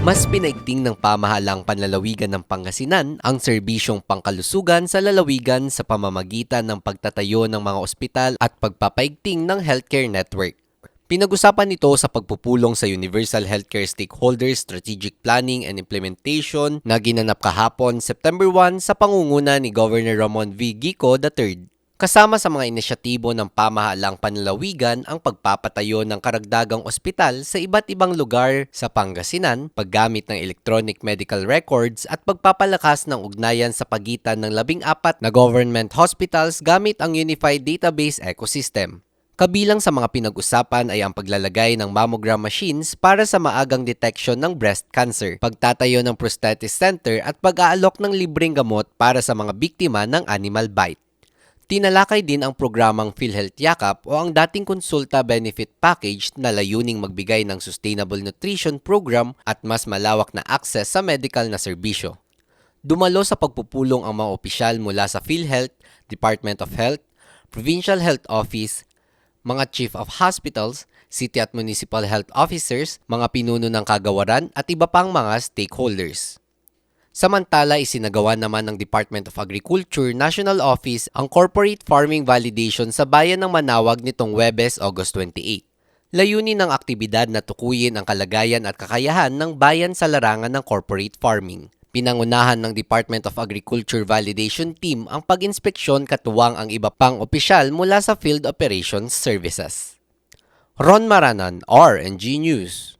Mas pinaigting ng pamahalang panlalawigan ng Pangasinan ang serbisyong pangkalusugan sa lalawigan sa pamamagitan ng pagtatayo ng mga ospital at pagpapaigting ng healthcare network. Pinag-usapan nito sa pagpupulong sa Universal Healthcare Stakeholders Strategic Planning and Implementation na ginanap kahapon September 1 sa pangunguna ni Governor Ramon V. Gico III. Kasama sa mga inisyatibo ng pamahalang panlalawigan ang pagpapatayo ng karagdagang ospital sa iba't ibang lugar sa Pangasinan, paggamit ng electronic medical records at pagpapalakas ng ugnayan sa pagitan ng labing apat na government hospitals gamit ang Unified Database Ecosystem. Kabilang sa mga pinag-usapan ay ang paglalagay ng mammogram machines para sa maagang detection ng breast cancer, pagtatayo ng prosthetic center at pag-aalok ng libreng gamot para sa mga biktima ng animal bite. Tinalakay din ang programang PhilHealth Yakap o ang dating konsulta benefit package na layuning magbigay ng sustainable nutrition program at mas malawak na access sa medical na serbisyo. Dumalo sa pagpupulong ang mga opisyal mula sa PhilHealth, Department of Health, Provincial Health Office, mga Chief of Hospitals, City at Municipal Health Officers, mga pinuno ng kagawaran at iba pang mga stakeholders. Samantala, isinagawa naman ng Department of Agriculture National Office ang corporate farming validation sa bayan ng Manawag nitong Webes, August 28. Layunin ng aktibidad na tukuyin ang kalagayan at kakayahan ng bayan sa larangan ng corporate farming. Pinangunahan ng Department of Agriculture Validation Team ang pag-inspeksyon katuwang ang iba pang opisyal mula sa Field Operations Services. Ron Maranan, RNG News.